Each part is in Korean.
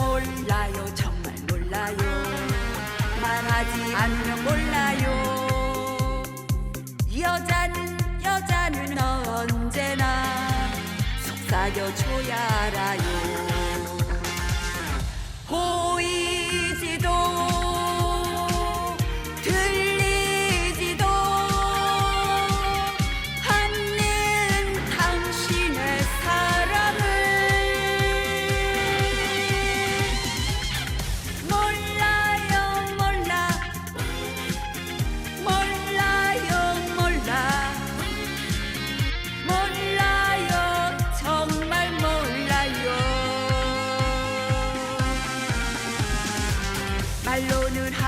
몰라요. 정말 몰라요. 말하지 않으면 몰라요. 여자는 여자는 언제나 속삭여줘야 알아요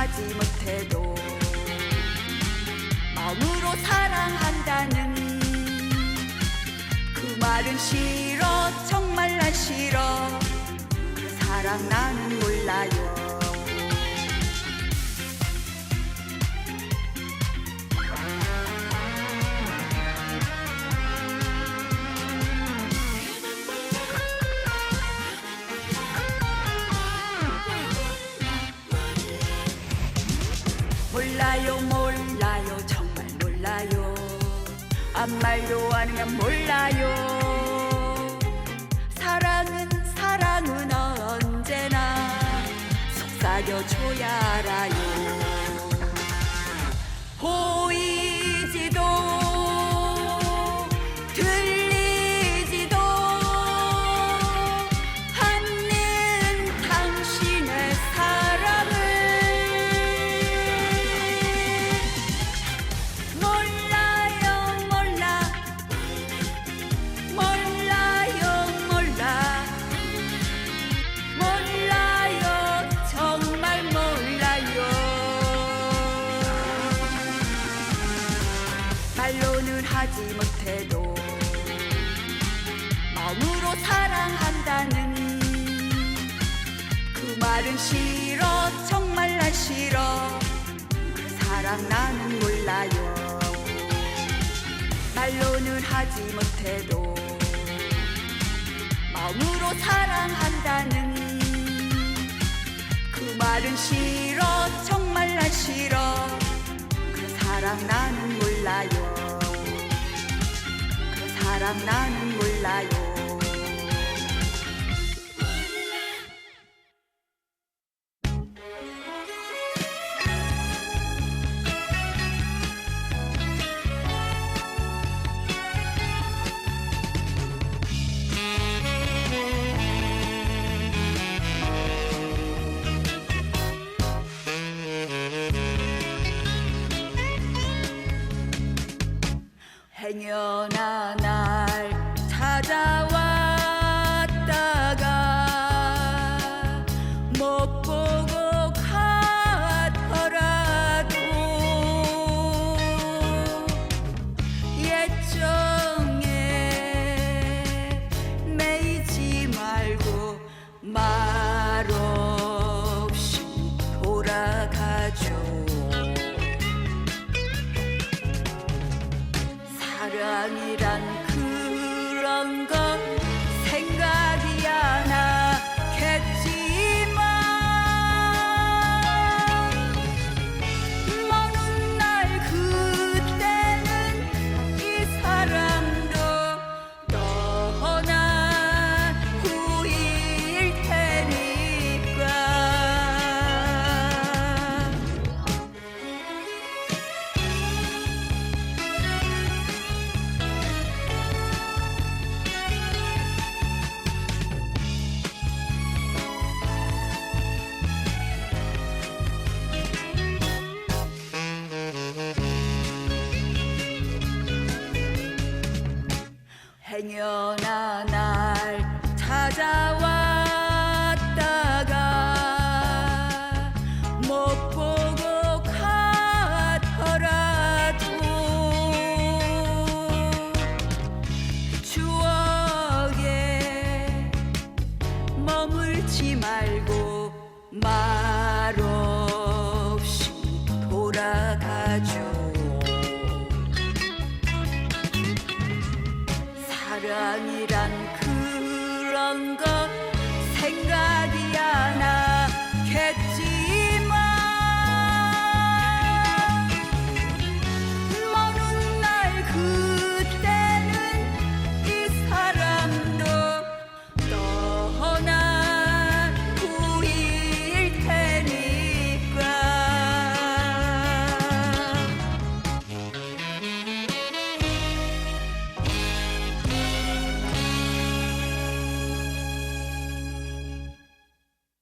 하지 못해도 마음으로 사랑한다는 그 말은 싫어 정말 난 싫어. 그 사랑 나는 몰라요 아무 말도 않으면 몰라요. 사랑은 사랑은 언제나 속삭여줘야 알아요 하지 못해도 마음으로 사랑한다는 그 말은 싫어 정말 난 싫어. 그 사랑 나는 몰라요. 말로는 하지 못해도 마음으로 사랑한다는 그 말은 싫어 정말 난 싫어. 그 사랑 나는 몰라요. 그 사랑 나는 몰라요 I. 행여나 날 찾아왔